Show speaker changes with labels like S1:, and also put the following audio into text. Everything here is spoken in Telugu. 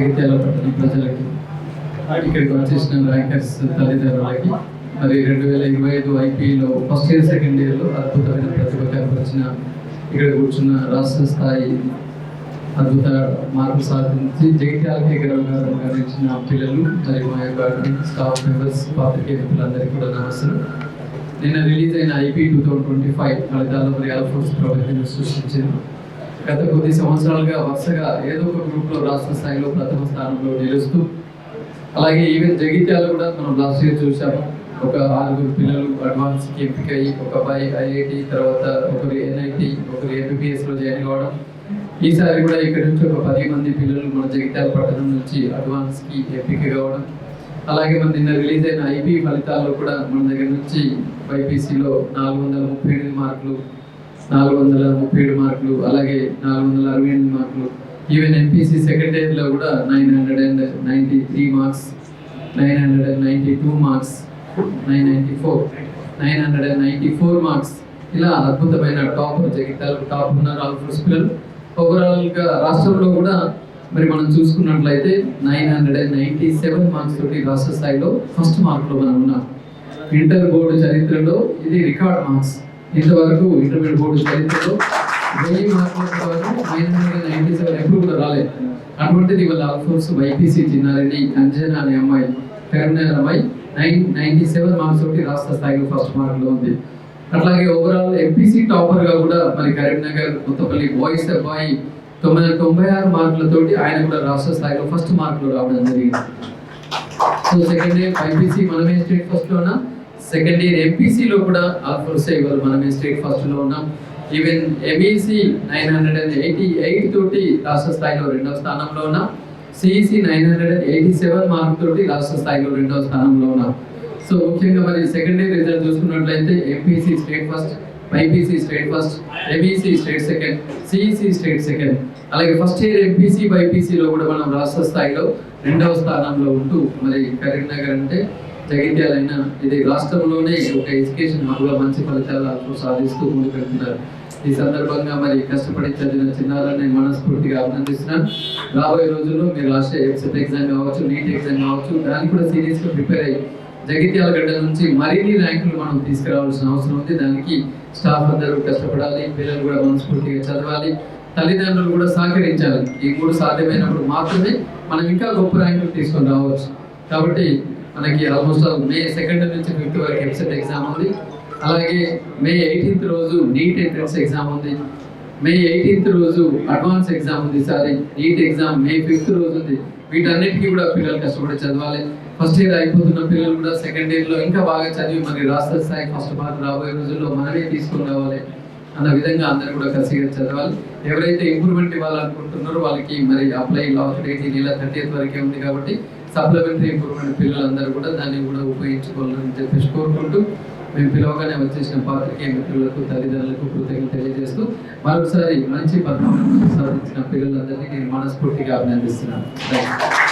S1: జగిత్యాల పట్టణ ప్రజలకి ఇక్కడికి వచ్చేసిన ర్యాంకర్స్ తల్లిదండ్రులకి మరి రెండు వేల ఇరవై ఐదు ఐపీలో ఫస్ట్ ఇయర్ సెకండ్ ఇయర్లో అద్భుతమైన ప్రతిభ కనపరిచిన ఇక్కడ కూర్చున్న రాష్ట్ర స్థాయి అద్భుత మార్పు సాధించి జగిత్యాలకి గర్వకారించిన పిల్లలు మరియు మా యొక్క స్టాఫ్ మెంబర్స్ పాత్రికేయ మిత్రులందరికీ కూడా నమస్కారం. నిన్న రిలీజ్ అయిన IP two thousand twenty five ఫలితాల్లో మరి ఎయిర్ ప్రభుత్వం ప్రగతిని గత కొద్ది సంవత్సరాలుగా వరుసగా ఏదో ఒక గ్రూప్లో రాష్ట్ర స్థాయిలో ప్రథమ స్థానంలో నిలుస్తూ అలాగే ఈవెన్ జగిత్యాలు కూడా మనం లాస్ట్ ఇయర్ చూసాము ఒక ఆరుగురు పిల్లలు అడ్వాన్స్కి ఎంపిక అయ్యి ఒక అబ్బాయి ఐఐటి తర్వాత ఒకరు ఎన్ఐటి ఒకరు ఎంబీబీఎస్లో జాయిన్ కావడం ఈసారి కూడా ఇక్కడ నుంచి ఒక పది మంది పిల్లలు మన జగిత్యాల పట్టణం నుంచి అడ్వాన్స్కి ఎంపిక కావడం. అలాగే మన నిన్న రిలీజ్ అయిన ఐపీ ఫలితాల్లో కూడా మన దగ్గర నుంచి బైపీసీలో నాలుగు వందల ముప్పై ఎనిమిది మార్కులు నాలుగు వందల ముప్పై ఏడు మార్కులు అలాగే నాలుగు వందల అరవై ఎనిమిది మార్కులు. ఈవెన్ ఎంపీసీ సెకండ్ ఇయర్లో కూడా nine hundred and ninety three marks nine hundred and ninety two marks nine ninety four nine hundred and ninety four marks. ఇలా అద్భుతమైన టాప్ జగిత్యాల టాప్ ఉన్నారు ఆల్ఫోర్స్ పిల్లలు. ఓవరాల్గా రాష్ట్రంలో కూడా మరి మనం చూసుకున్నట్లయితే nine hundred and ninety seven marks తోటి రాష్ట్ర స్థాయిలో ఫస్ట్ మార్క్లో మనం ఉన్నాం. ఇంటర్ బోర్డు చరిత్రలో ఇది రికార్డ్ మార్క్స్ ఇంతవరకు ఇంటర్మీడియట్ బోర్డు చరిత్రలో వెయ్యి మార్కుల వరకు నైన్ హండ్రెడ్ నైన్టీ సెవెన్ ఎప్పుడు కూడా రాలేదు. అటువంటిది వాళ్ళ ఆల్ఫోర్స్ వైపీసీ చిన్నారెడ్డి అంజనా అనే అమ్మాయి కరీంనగర్ అమ్మాయి నైన్ నైన్టీ సెవెన్ మార్క్స్ తోటి రాష్ట్ర స్థాయిలో ఫస్ట్ మార్క్లో ఉంది. అట్లాగే ఓవరాల్ ఎంపీసీ టాపర్గా కూడా మరి కరీంనగర్ కొత్తపల్లి బాయ్స్ అబ్బాయి తొమ్మిది వందల తొంభై ఆరు మార్కులతోటి ఆయన కూడా రాష్ట్ర స్థాయిలో ఫస్ట్ మార్కులు రావడం జరిగింది. సో సెకండ్ ఇయర్ ఐపీసీ మనమే స్టేట్ ఫస్ట్ సెకండ్ ఇయర్ ఎంపీసీలో కూడా ఆల్ఫోర్స్ ఇవాళ మనమే స్టేట్ ఫస్ట్లో ఉన్నాం. Even MEC nine hundred and eighty eight తోటి రాష్ట్ర స్థాయిలో రెండవ స్థానంలో ఉన్నాం. CEC nine hundred and eighty seven mark తోటి రాష్ట్ర స్థాయిలో రెండవ స్థానంలో ఉన్నాం. సో ముఖ్యంగా మరి సెకండ్ ఇయర్ రిజల్ట్ చూసుకున్నట్లయితే MPC state first BiPC state first MEC state second CEC state second అలాగే ఫస్ట్ ఇయర్ ఎంపీసీ బైపీసీలో కూడా మనం రాష్ట్ర స్థాయిలో రెండవ స్థానంలో ఉంటూ మరి కరీంనగర్ అంటే జగిత్యాలైనా ఇది రాష్ట్రంలోనే ఒక ఎడ్యుకేషన్ హబ్గా మంచి ఫలితాలు సాధిస్తూ ముందుకెళ్తున్నారు ఈ సందర్భంగా మరి కష్టపడి చదివిన చిన్నారని మనస్ఫూర్తిగా అభినందిస్తున్నాను. రాబోయే రోజుల్లో మీరు రాసే ఎక్సెట్ ఎగ్జామ్ కావచ్చు నీట్ ఎగ్జామ్ కావచ్చు దానికి కూడా సీరియస్గా ప్రిపేర్ అయ్యి జగిత్యాల గడ్డ నుంచి మరిన్ని ర్యాంకులు మనం తీసుకురావాల్సిన అవసరం ఉంది. దానికి స్టాఫ్ అందరూ కష్టపడాలి పిల్లలు కూడా మనస్ఫూర్తిగా చదవాలి తల్లిదండ్రులు కూడా సహకరించాలి. ఈ మూడు సాధ్యమైనప్పుడు మాత్రమే మనం ఇంకా గొప్ప ర్యాంకులు తీసుకొని రావచ్చు. కాబట్టి మనకి ఆల్మోస్ట్ మే సెకండ్ నుంచి ఫిఫ్త్ వరకు ఎంసెట్ ఎగ్జామ్ ఉంది. అలాగే మే ఎయిటీన్త్ రోజు నీట్ ఎంట్రన్స్ ఎగ్జామ్ ఉంది. మే ఎయిటీన్త్ రోజు అడ్వాన్స్ ఎగ్జామ్ ఉంది sorry. NEET exam May fifth రోజు ఉంది. వీటన్నిటికీ కూడా పిల్లలు కష్టపడి చదవాలి. ఫస్ట్ ఇయర్ అయిపోతున్న పిల్లలు కూడా సెకండ్ ఇయర్లో ఇంకా బాగా చదివి మరి రాష్ట్ర స్థాయి ఫస్ట్ మార్క్ రాబోయే రోజుల్లో మనమే తీసుకుని రావాలి అన్న విధంగా అందరూ కూడా కసిగా చదవాలి. ఎవరైతే ఇంప్రూవ్మెంట్ ఇవ్వాలనుకుంటున్నారో వాళ్ళకి మరి అప్లై లాస్ట్ డేట్ ఈ నెల థర్టీ వరకే ఉంది కాబట్టి సప్లిమెంటరీ ఇంప్రూవ్మెంట్ పిల్లలందరూ కూడా దాన్ని కూడా ఉపయోగించుకోవాలని చెప్పేసి కోరుకుంటూ మేము పిలవగానే వచ్చేసిన పాత్రికేయ మిత్రులకు తల్లిదండ్రులకు కృతజ్ఞత తెలియజేస్తూ మరొకసారి మంచి పద్మ సాధించిన పిల్లలందరినీ నేను మనస్ఫూర్తిగా అభినందిస్తున్నాను. Thank you